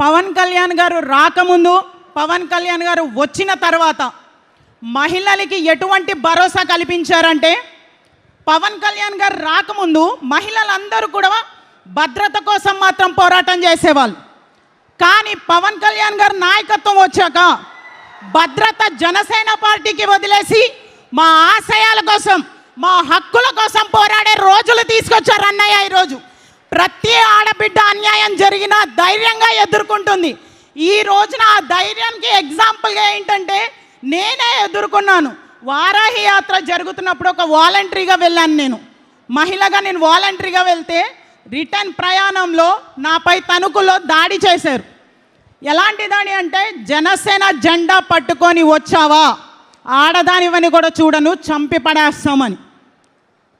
పవన్ కళ్యాణ్ గారు రాకముందు పవన్ కళ్యాణ్ గారు వచ్చిన తర్వాత మహిళలకి ఎటువంటి భరోసా కల్పించారంటే పవన్ కళ్యాణ్ గారు రాకముందు మహిళలందరూ కూడా భద్రత కోసం మాత్రం పోరాటం చేసేవాళ్ళు. కానీ పవన్ కళ్యాణ్ గారు నాయకత్వం వచ్చాక భద్రత జనసేన పార్టీకి వదిలేసి మా ఆశయాల కోసం మా హక్కుల కోసం పోరాడే రోజులు తీసుకొచ్చారు అన్నయ్య ఈరోజు. ప్రతి ఆడబిడ్డ అన్యాయం జరిగినా ధైర్యంగా ఎదుర్కొంటుంది. ఈ రోజున ఆ ధైర్యానికి ఎగ్జాంపుల్గా ఏంటంటే నేనే ఎదుర్కొన్నాను. వారాహి యాత్ర జరుగుతున్నప్పుడు ఒక వాలంటరీగా వెళ్ళాను నేను. మహిళగా నేను వాలంటరీగా వెళ్తే రిటర్న్ ప్రయాణంలో నాపై తణుకులో దాడి చేశారు. ఎలాంటి దాడి అంటే జనసేన జెండా పట్టుకొని వచ్చావా? ఆడదానివని కూడా చూడను చంపి పడేస్తామని.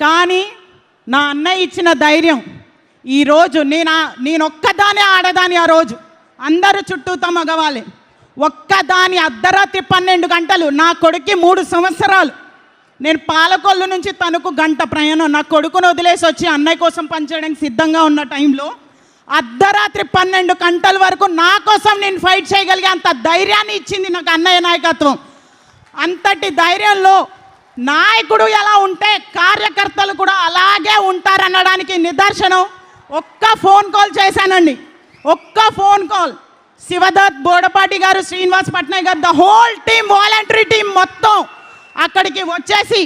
కానీ నా అన్నయ్య ఇచ్చిన ధైర్యం ఈరోజు నేను ఆ- ఆడదాని ఆ రోజు. అందరూ చుట్టూతో మగవాళ్ళే ఒక్కదాని అర్ధరాత్రి పన్నెండు గంటలు నా కొడుక్కి మూడు సంవత్సరాలు. నేను పాలకొల్లు నుంచి తణుకు గంట ప్రయాణం నా కొడుకును వదిలేసి వచ్చి అన్నయ్య కోసం పనిచేయడానికి సిద్ధంగా ఉన్న టైంలో అర్ధరాత్రి పన్నెండు గంటల వరకు నా కోసం నేను ఫైట్ చేయగలిగే అంత ధైర్యాన్ని ఇచ్చింది నాకు అన్నయ్య నాయకత్వం. అంతటి ధైర్యంలో నాయకుడు ఎలా ఉంటే కార్యకర్తలు కూడా అలాగే ఉంటారనడానికి నిదర్శనం. ఒక్క ఫోన్ కాల్ చేశానండి. ఒక్క ఫోన్ కాల్. శివదత్ బోడపాటి గారు శ్రీనివాస్ పట్నాయక్ గారు the whole team voluntary team మొత్తం అక్కడికి వచ్చేసి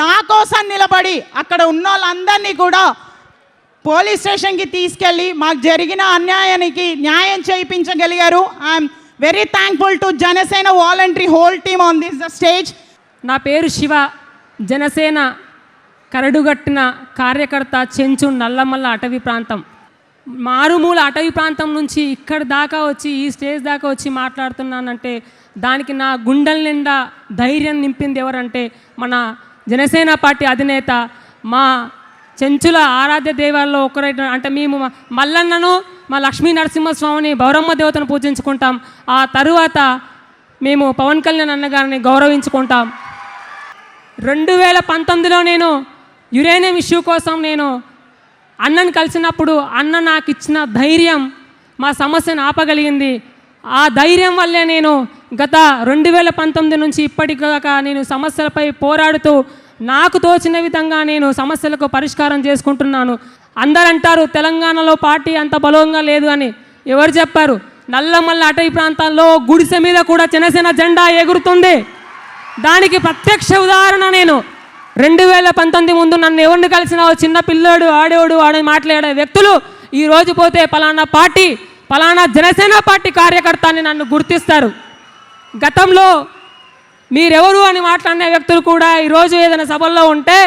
నా కోసం నిలబడి అక్కడ ఉన్న వాళ్ళందరినీ కూడా పోలీస్ స్టేషన్కి తీసుకెళ్ళి మాకు జరిగిన అన్యాయానికి న్యాయం చేయించగలిగారు. I'm very thankful to Janasena voluntary whole team on this the stage. నా పేరు శివ. జనసేన కరడుగట్టిన కార్యకర్త చెంచు నల్లమల్ల అటవీ ప్రాంతం. మారుమూల అటవీ ప్రాంతం నుంచి ఇక్కడ దాకా వచ్చి ఈ స్టేజ్ దాకా వచ్చి మాట్లాడుతున్నానంటే దానికి నా గుండెల నిండా ధైర్యం నింపింది ఎవరంటే మన జనసేన పార్టీ అధినేత మా చెంచుల ఆరాధ్య దేవాల్లో ఒకరైన అంటే మేము మల్లన్నను మా లక్ష్మీ నరసింహస్వామిని బౌరమ్మ దేవతను పూజించుకుంటాం. ఆ తరువాత మేము పవన్ కళ్యాణ్ అన్నగారిని గౌరవించుకుంటాం. రెండు వేల పంతొమ్మిదిలో నేను యురేనియం ఇష్యూ కోసం నేను అన్నను కలిసినప్పుడు అన్న నాకు ఇచ్చిన ధైర్యం మా సమస్యను ఆపగలిగింది. ఆ ధైర్యం వల్లే నేను గత రెండు వేల పంతొమ్మిది నుంచి ఇప్పటిదాకా నేను సమస్యలపై పోరాడుతూ నాకు తోచిన విధంగా నేను సమస్యలకు పరిష్కారం చేసుకుంటున్నాను. అందరంటారు తెలంగాణలో పార్టీ అంత బలంగా లేదు అని. ఎవరు చెప్పారు? నల్లమల్ల అటవీ ప్రాంతాల్లో గుడిసె మీద కూడా జనసేన జెండా ఎగురుతుంది. దానికి ప్రత్యక్ష ఉదాహరణ నేను. రెండు వేల పంతొమ్మిది ముందు నన్ను ఎవరిని కలిసినా చిన్న పిల్లోడు ఆడేవాడు ఆడని మాట్లాడే వ్యక్తులు ఈ రోజు పోతే పలానా పార్టీ పలానా జనసేన పార్టీ కార్యకర్త అని నన్ను గుర్తిస్తారు. గతంలో మీరెవరు అని మాట్లాడిన వ్యక్తులు కూడా ఈరోజు ఏదైనా సభల్లో ఉంటే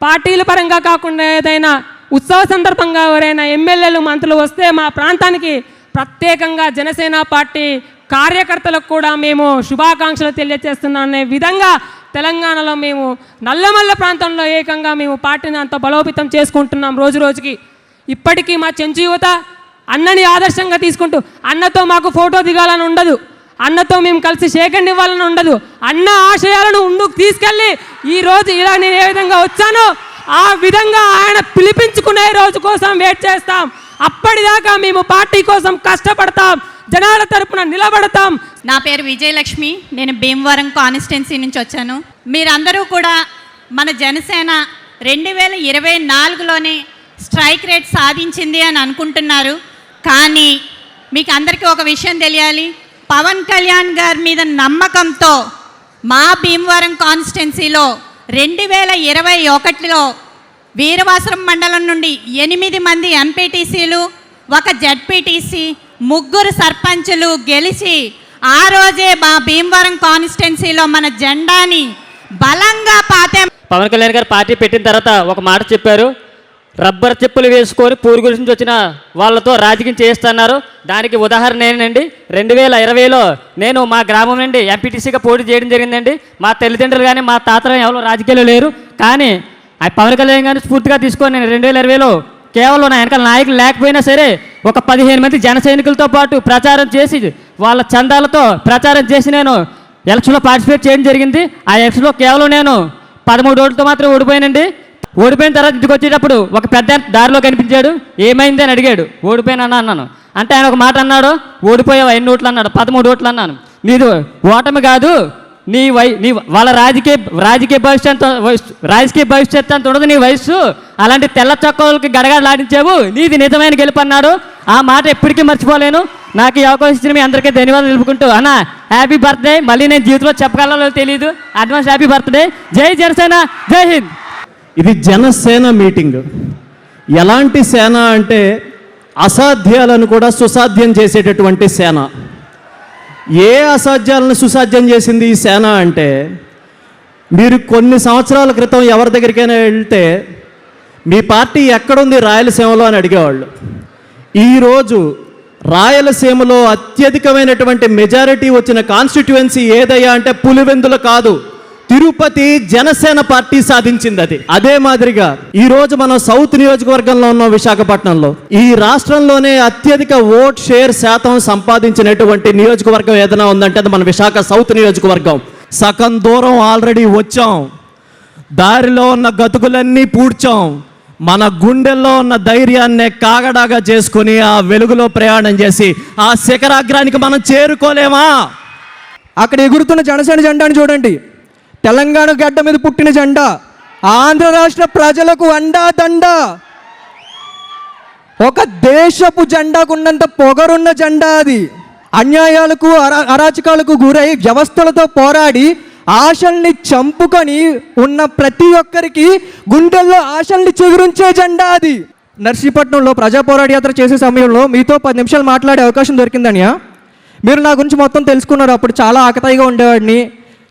పార్టీల పరంగా కాకుండా ఏదైనా ఉత్సవ సందర్భంగా ఎవరైనా ఎమ్మెల్యేలు మంత్రులు వస్తే మా ప్రాంతానికి ప్రత్యేకంగా జనసేన పార్టీ కార్యకర్తలకు కూడా మేము శుభాకాంక్షలు తెలియజేస్తున్నాం అనే విధంగా తెలంగాణలో మేము నల్లమల్ల ప్రాంతంలో ఏకంగా మేము పార్టీని అంత బలోపేతం చేసుకుంటున్నాం రోజు రోజుకి. ఇప్పటికీ మా చెంచు యువత అన్నని ఆదర్శంగా తీసుకుంటూ అన్నతో మాకు ఫోటో దిగాలని ఉండదు. అన్నతో మేము కలిసి సేకండ్ ఇవ్వాలని ఉండదు. అన్న ఆశయాలను ముందుకు తీసుకెళ్ళి ఈ రోజు ఇలా నేను ఏ విధంగా వచ్చానో ఆ విధంగా ఆయన పిలిపించుకునే రోజు కోసం వెయిట్ చేస్తాం. అప్పటిదాకా మేము పార్టీ కోసం కష్టపడతాం. జనాల తరపున నిలబడతాం. నా పేరు విజయలక్ష్మి. నేను భీమవరం కాన్స్టిట్యున్సీ నుంచి వచ్చాను. మీరందరూ కూడా మన జనసేన రెండు వేల ఇరవై నాలుగులోనే స్ట్రైక్ రేట్ సాధించింది అని అనుకుంటున్నారు. కానీ మీకు అందరికీ ఒక విషయం తెలియాలి. పవన్ కళ్యాణ్ గారి మీద నమ్మకంతో మా భీమవరం కాన్స్టిట్యున్సీలో రెండు వేల ఇరవై ఒకటిలో వీరవాసరం మండలం నుండి ఎనిమిది మంది ఎంపీటీసీలు ఒక జడ్పీటీసీ ముగ్గురు సర్పంచులు గెలిచి ఆ రోజే మా భీమవరం కాన్స్టిట్యున్సీలో మన జెండాని బలంగా పాతే పవన్ కళ్యాణ్ గారు పార్టీ పెట్టిన తర్వాత ఒక మాట చెప్పారు. రబ్బర్ చెప్పులు వేసుకొని పూర్గుల నుంచి వచ్చిన వాళ్ళతో రాజకీయం చేస్తున్నారు దానికి ఉదాహరణ ఏంటండి? రెండు వేల ఇరవైలో నేను మా గ్రామం నుండి ఎంపీటీసీగా పోటీ చేయడం జరిగిందండి. మా తల్లిదండ్రులు కానీ మా తాతలు ఎవరో రాజకీయాలు లేరు. కానీ ఆ పవన్ కళ్యాణ్ గారిని స్ఫూర్తిగా తీసుకొని నేను రెండు వేల ఇరవైలో కేవలం నా వెనకాల నాయకులు లేకపోయినా సరే ఒక పదిహేను మంది జన సైనికులతో పాటు ప్రచారం చేసి వాళ్ళ చందాలతో ప్రచారం చేసి నేను ఎలక్షన్లో పార్టిసిపేట్ చేయడం జరిగింది. ఆ ఎలక్షన్లో కేవలం నేను పదమూడు ఓట్లతో మాత్రం ఓడిపోయానండి. ఓడిపోయిన తర్వాత ఇంటికి వచ్చేటప్పుడు ఒక పెద్ద దారిలో కనిపించాడు. ఏమైంది అని అడిగాడు. ఓడిపోయానన్నా అన్నాను. అంటే ఆయన ఒక మాట అన్నాడు. ఓడిపోయావు? ఎన్ని ఓట్లు అన్నాడు? పదమూడు ఓట్లు అన్నాను. నీది ఓటమి కాదు. నీ వై నీ వాళ్ళ రాజకీయ రాజకీయ భవిష్యత్తు వయస్సు- రాజకీయ భవిష్యత్తు అంత ఉండదు నీ వయస్సు. అలాంటి తెల్ల చొక్కలకి గడగడలాడించావు. నీది నిజమైన గెలుపు అన్నాడు ఆ మాట ఎప్పటికీ మర్చిపోలేను. నాకు ఈ అవకాశం ఇచ్చిన మీ అందరికీ ధన్యవాదాలు తెలుపుకుంటూ. అన్న హ్యాపీ బర్త్డే మళ్ళీ నేను జీవితంలో చెప్పగలలో తెలియదు అడ్వాన్స్ హ్యాపీ బర్త్డే జై జనసేన. జై హింద్. ఇది జనసేన మీటింగ్ ఎలాంటి సేన అంటే అసాధ్యాలను కూడా సుసాధ్యం చేసేటటువంటి సేన. ఏ అసాధ్యాలను సుసాధ్యం చేసింది ఈ సేన అంటే మీరు కొన్ని సంవత్సరాల క్రితం ఎవరి దగ్గరికైనా వెళ్తే మీ పార్టీ ఎక్కడుంది రాయలసీమలో అని అడిగేవాళ్ళు. ఈరోజు రాయలసీమలో అత్యధికమైనటువంటి మెజారిటీ వచ్చిన కాన్స్టిట్యువెన్సీ ఏదయ్యా అంటే పులివెందులు కాదు. తిరుపతి జనసేన పార్టీ సాధించింది అది. అదే మాదిరిగా ఈ రోజు మనం సౌత్ నియోజకవర్గంలో ఉన్న విశాఖపట్నంలో. ఈ రాష్ట్రంలోనే అత్యధిక ఓట్ షేర్ శాతం సంపాదించినటువంటి నియోజకవర్గం ఏదైనా ఉందంటే అది మన విశాఖ సౌత్ నియోజకవర్గం. సగం దూరం ఆల్రెడీ వచ్చాం. దారిలో ఉన్న గతుకులన్నీ పూడ్చాం. మన గుండెల్లో ఉన్న ధైర్యాన్నే కాగడాగా చేసుకుని ఆ వెలుగులో ప్రయాణం చేసి ఆ శిఖరాగ్రానికి మనం చేరుకోలేమా? అక్కడ ఎగురుతున్న జనసేన జెండాను చూడండి. తెలంగాణ గడ్డ మీద పుట్టిన జెండా. ఆంధ్ర రాష్ట్ర ప్రజలకు అండా దండ. ఒక దేశపు జెండాకు ఉన్నంత పొగరున్న జెండా అది. అన్యాయాలకు అరా అరాచకాలకు గురై వ్యవస్థలతో పోరాడి ఆశల్ని చంపుకొని ఉన్న ప్రతి ఒక్కరికి గుండెల్లో ఆశల్ని చిగురించే జెండా అది. నర్సీపట్నంలో ప్రజా పోరాట యాత్ర చేసే సమయంలో మీతో పది నిమిషాలు మాట్లాడే అవకాశం దొరికిందనియా మీరు నా గురించి మొత్తం తెలుసుకున్నారు. అప్పుడు చాలా ఆకతాయిగా ఉండేవాడిని.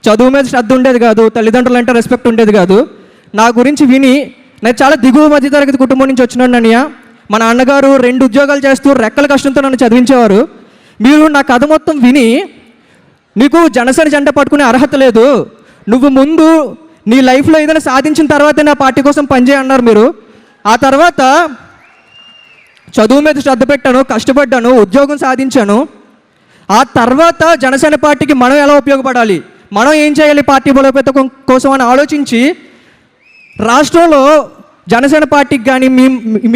చదువు మీద శ్రద్ధ ఉండేది కాదు. తల్లిదండ్రులు అంటే రెస్పెక్ట్ ఉండేది కాదు. నా గురించి విని నేను చాలా దిగువ మధ్యతరగతి కుటుంబం నుంచి వచ్చినాను అన్నయ్య మా నాన్నగారు రెండు ఉద్యోగాలు చేస్తూ రెక్కల కష్టంతో నన్ను చదివించేవారు. మీరు నా కథ మొత్తం విని నీకు జనసేన జెండా పట్టుకునే అర్హత లేదు. నువ్వు ముందు నీ లైఫ్లో ఏదైనా సాధించిన తర్వాతే నా పార్టీ కోసం పనిచేయన్నారు మీరు. ఆ తర్వాత చదువు మీద శ్రద్ధ పెట్టాను కష్టపడ్డాను ఉద్యోగం సాధించాను. ఆ తర్వాత జనసేన పార్టీకి మనం ఎలా ఉపయోగపడాలి? మనం ఏం చేయాలి పార్టీ బలోపేత కోసం అని ఆలోచించి రాష్ట్రంలో జనసేన పార్టీకి కానీ మీ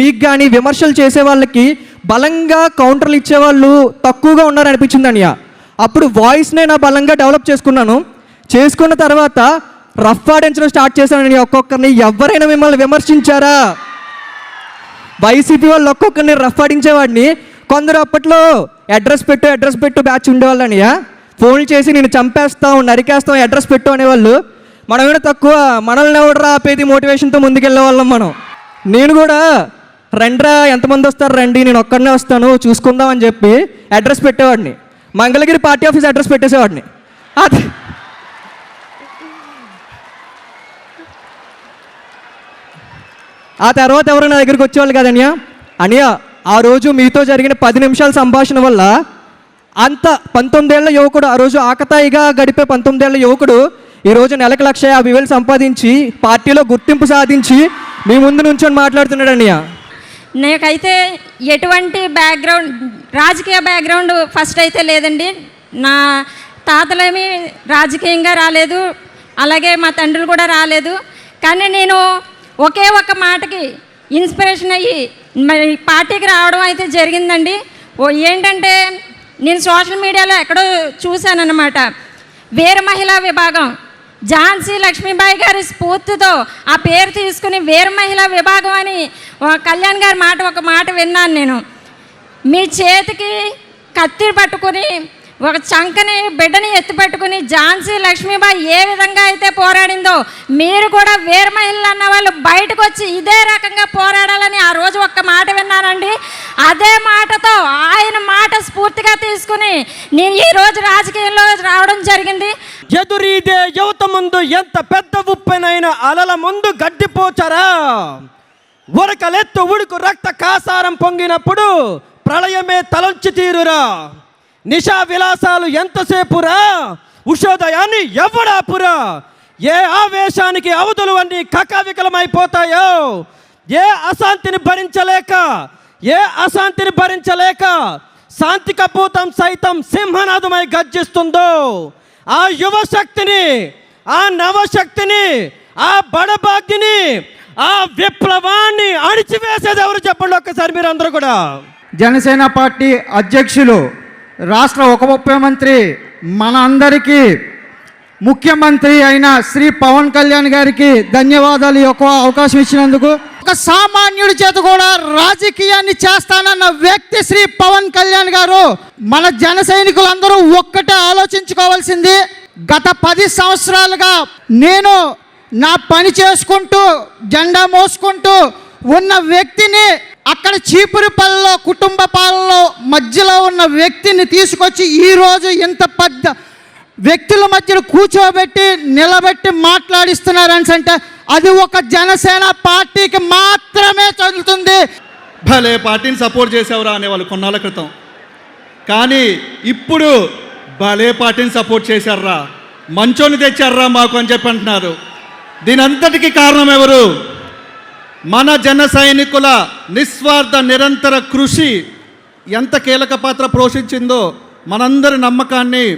మీకు కానీ విమర్శలు చేసే వాళ్ళకి బలంగా కౌంటర్లు ఇచ్చేవాళ్ళు తక్కువగా ఉన్నారనిపించింది అనియా. అప్పుడు వాయిస్నే నా బలంగా డెవలప్ చేసుకున్నాను. చేసుకున్న తర్వాత రఫ్ ఆడించడం స్టార్ట్ చేశానని ఒక్కొక్కరిని ఎవరైనా మిమ్మల్ని విమర్శించారా? వైసీపీ వాళ్ళు ఒక్కొక్కరిని రఫ్ ఆడించేవాడిని. కొందరు అప్పట్లో అడ్రస్ పెట్టు అడ్రస్ పెట్టు బ్యాచ్ ఉండేవాళ్ళని ఫోన్లు చేసి నేను చంపేస్తాం నరికేస్తాం అడ్రస్ పెట్టు అనేవాళ్ళు. మనం కూడా తక్కువ? మనల్ని ఎవడరా ఆపేది మోటివేషన్తో ముందుకెళ్ళే వాళ్ళం మనం. నేను కూడా రండ్రా ఎంతమంది వస్తారు? రండి నేను ఒక్కడనే వస్తాను చూసుకుందాం అని చెప్పి అడ్రస్ పెట్టేవాడిని. మంగళగిరి పార్టీ ఆఫీస్ అడ్రస్ పెట్టేసేవాడిని అది. ఆ తర్వాత ఎవరు నా దగ్గరికి వచ్చేవాళ్ళు కదన్య అనియా? ఆ రోజు మీతో జరిగిన పది నిమిషాల సంభాషణ వల్ల అంత పంతొమ్మిదేళ్ళ యువకుడు ఆ రోజు ఆకతాయిగా గడిపే పంతొమ్మిదేళ్ళ యువకుడు ఈ రోజు నెలకు లక్ష యాభై వేలు సంపాదించి పార్టీలో గుర్తింపు సాధించి మీ ముందు నుంచొని మాట్లాడుతున్నాడు అన్నయ్య నాకైతే ఎటువంటి బ్యాక్గ్రౌండ్ రాజకీయ బ్యాక్గ్రౌండ్ ఫస్ట్ అయితే లేదండి. నా తాతలేమి రాజకీయంగా రాలేదు. అలాగే మా తండ్రులు కూడా రాలేదు. కానీ నేను ఒకే ఒక మాటకి ఇన్స్పిరేషన్ అయ్యి పార్టీకి రావడం అయితే జరిగిందండి. ఓ ఏంటంటే నేను సోషల్ మీడియాలో ఎక్కడో చూశానన్నమాట. వేరే మహిళా విభాగం. ఝాన్సీ లక్ష్మీబాయి గారి స్ఫూర్తితో ఆ పేరు తీసుకుని వీర మహిళా విభాగం అని కళ్యాణ్ గారి మాట ఒక మాట విన్నాను నేను. మీ చేతికి కత్తి పట్టుకుని ఒక చంకని బిడ్డని ఎత్తిపెట్టుకుని ఝాన్సీ లక్ష్మీబాయి ఏ విధంగా అయితే పోరాడిందో మీరు కూడా వీర మహిళలు అన్న వాళ్ళు బయటకు వచ్చి ఇదే రకంగా పోరాడాలని ఆ రోజు ఒక్క మాట విన్నానండి. అదే మాటతో ఆయన మాట స్ఫూర్తిగా తీసుకుని నేను ఈ రోజు రాజకీయంలో రావడం జరిగింది. ఎదురీదే యువత ముందు ఎంత పెద్ద ఉప్పెనైన అలల ముందు గడ్డిపోచరా? ఉరకలెత్తు ఉడుకు రక్త కాసారం పొంగినప్పుడు ప్రళయమే తలంచి తీరురా. నిషా విలాసాలు ఎంతసేపురా? ఉషోదయాన్ని ఎవడాపురా ఏ ఆవేశానికి అవధులు అన్నీ కకావికలమైపోతాయో? ఏ అశాంతిని భరించలేక? ఏ అశాంతిని భరించలేక? శాంతి కపూతం సైతం సింహనాదమై గర్జిస్తుందో? ఆ యువ శక్తిని ఆ నవశక్తిని ఆ బడబాగ్ని ఆ విప్లవాన్ని అణిచివేసేది ఎవరు చెప్పండి ఒక్కసారి మీరు అందరూ కూడా. జనసేన పార్టీ అధ్యక్షులు రాష్ట్ర ఉప ముఖ్యమంత్రి మన అందరికీ ముఖ్యమంత్రి అయిన శ్రీ పవన్ కళ్యాణ్ గారికి ధన్యవాదాలు యొక్క అవకాశం ఇచ్చినందుకు. ఒక సామాన్యుడి చేత కూడా రాజకీయాన్ని చేస్తానన్న వ్యక్తి శ్రీ పవన్ కళ్యాణ్ గారు మన జన సైనికులందరూ ఒక్కటే ఆలోచించుకోవాల్సింది. గత పది సంవత్సరాలుగా నేను నా పని చేసుకుంటూ జెండా మోసుకుంటూ ఉన్న వ్యక్తిని అక్కడ చీపురుపల్లిలో కుటుంబ పాలలో మధ్యలో ఉన్న వ్యక్తిని తీసుకొచ్చి ఈరోజు ఇంత పెద్ద వ్యక్తుల మధ్యలో కూర్చోబెట్టి నిలబెట్టి మాట్లాడిస్తున్నారని అంటే అది ఒక జనసేన పార్టీకి మాత్రమే చదువుతుంది భలే పార్టీని సపోర్ట్ చేసేవరా అనేవాళ్ళు కొన్నాళ్ళ క్రితం. కానీ ఇప్పుడు భలే పార్టీని సపోర్ట్ చేశారా. మంచోని తెచ్చారా మాకు అని చెప్పి అంటున్నారు. దీనంతటికీ కారణం ఎవరు? మన జన సైనికుల నిస్వార్థ నిరంతర కృషి ఎంత కీలక పాత్ర పోషించిందో మనందరి నమ్మకాన్ని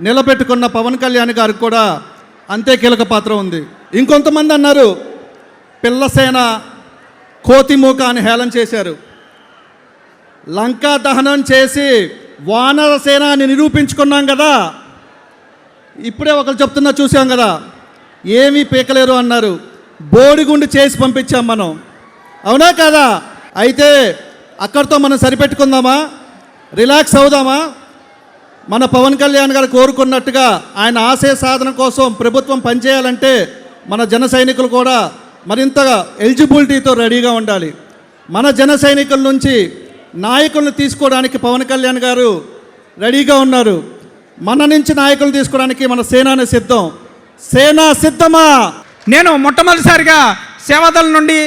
నిలబెట్టుకున్న పవన్ కళ్యాణ్ గారికి కూడా అంతే కీలక పాత్ర ఉంది. ఇంకొంతమంది అన్నారు పిల్లసేన కోతిమూక అని హేళన చేశారు. లంకా దహనం చేసి వానర సేన అని నిరూపించుకున్నాం కదా. ఇప్పుడే ఒకరు చెప్తున్నా చూసాం కదా. ఏమీ పీకలేరు అన్నారు. బోడిగుండు చేసి పంపించాం మనం. అవునా కదా? అయితే అక్కడితో మనం సరిపెట్టుకుందామా? రిలాక్స్ అవుదామా? మన పవన్ కళ్యాణ్ గారు కోరుకున్నట్టుగా ఆయన ఆశయ సాధన కోసం ప్రభుత్వం పనిచేయాలంటే మన జన సైనికులు కూడా మరింతగా ఎలిజిబిలిటీతో రెడీగా ఉండాలి. మన జన సైనికుల నుంచి నాయకులను తీసుకోవడానికి పవన్ కళ్యాణ్ గారు రెడీగా ఉన్నారు. మన నుంచి నాయకులు తీసుకోవడానికి మన సేనాని సిద్ధం. సేనా సిద్ధమా? నేను మొట్టమొదటిసారిగా సేవాదళ నుండి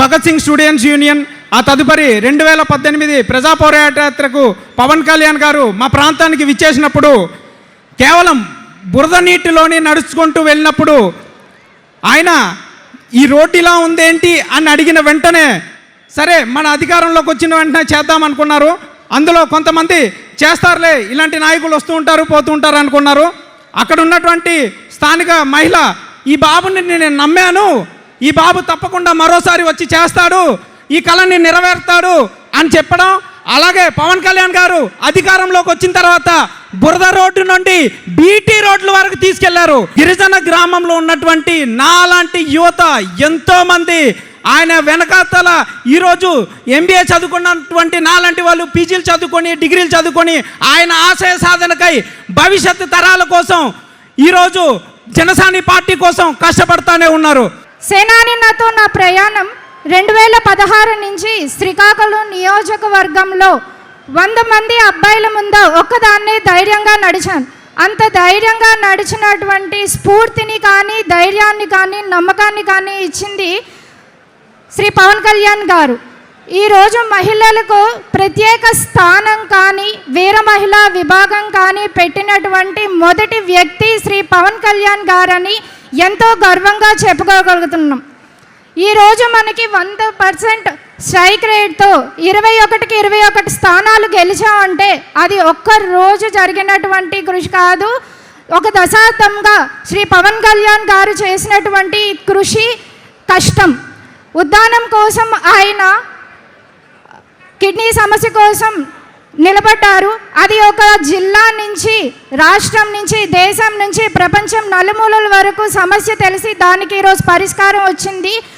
భగత్ సింగ్ స్టూడెంట్స్ యూనియన్ ఆ తదుపరి రెండు వేల పద్దెనిమిది ప్రజా పోరాటయాత్రకు పవన్ కళ్యాణ్ గారు మా ప్రాంతానికి విచ్చేసినప్పుడు కేవలం బురద నీటిలోని నడుచుకుంటూ వెళ్ళినప్పుడు ఆయన ఈ రోడ్డు ఇలా ఉందేంటి అని అడిగిన వెంటనే సరే మన అధికారంలోకి వచ్చిన వెంటనే చేద్దాం అనుకున్నారు. అందులో కొంతమంది చేస్తారులే ఇలాంటి నాయకులు వస్తూ ఉంటారు పోతూ ఉంటారు అనుకున్నారు. అక్కడ ఉన్నటువంటి స్థానిక మహిళ ఈ బాబుని నేను నమ్మాను. ఈ బాబు తప్పకుండా మరోసారి వచ్చి చేస్తాడు. ఈ కళని నెరవేరుతాడు అని చెప్పడం. అలాగే పవన్ కళ్యాణ్ గారు అధికారంలోకి వచ్చిన తర్వాత బురద రోడ్డు నుండి బీటీ రోడ్ల వరకు తీసుకెళ్ళారు. గిరిజన గ్రామంలో ఉన్నటువంటి నాలాంటి యువత ఎంతో మంది ఆయన వెనకాతల ఈరోజు ఎంబీఏ చదువుకున్నటువంటి నాలాంటి వాళ్ళు పీజీలు చదువుకొని డిగ్రీలు చదువుకొని ఆయన ఆశయ సాధనకై భవిష్యత్తు తరాల కోసం ఈరోజు జనసాని పార్టీ కోసం కష్టపడతానే ఉన్నారు. సేనాని నాతో నా ప్రయాణం రెండు వేల పదహారు నుంచి శ్రీకాకుళం నియోజకవర్గంలో వంద మంది అబ్బాయిల ముందు ఒక్కదాన్ని ధైర్యంగా నడిచాను. అంత ధైర్యంగా నడిచినటువంటి స్ఫూర్తిని కానీ ధైర్యాన్ని కానీ నమ్మకాన్ని కానీ ఇచ్చింది శ్రీ పవన్ కళ్యాణ్ గారు. ఈరోజు మహిళలకు ప్రత్యేక స్థానం కానీ వీర మహిళా విభాగం కానీ పెట్టినటువంటి మొదటి వ్యక్తి శ్రీ పవన్ కళ్యాణ్ గారని ఎంతో గర్వంగా చెప్పుకోగలుగుతున్నాం. ఈరోజు మనకి వంద పర్సెంట్ స్ట్రైక్ రేట్తో ఇరవై ఒకటికి ఇరవై ఒకటి స్థానాలు గెలిచామంటే అది ఒక్క రోజు జరిగినటువంటి కృషి కాదు. ఒక దశాబ్దంగా శ్రీ పవన్ కళ్యాణ్ గారు చేసినటువంటి కృషి కష్టం. ఉద్దానం కోసం ఆయన కిడ్నీ సమస్య కోసం నిలబడ్డారు. అది ఒక జిల్లా నుంచి రాష్ట్రం నుంచి దేశం నుంచి ప్రపంచం నలుమూలల వరకు సమస్య తెలిసి దానికి ఈరోజు పరిష్కారం వచ్చింది.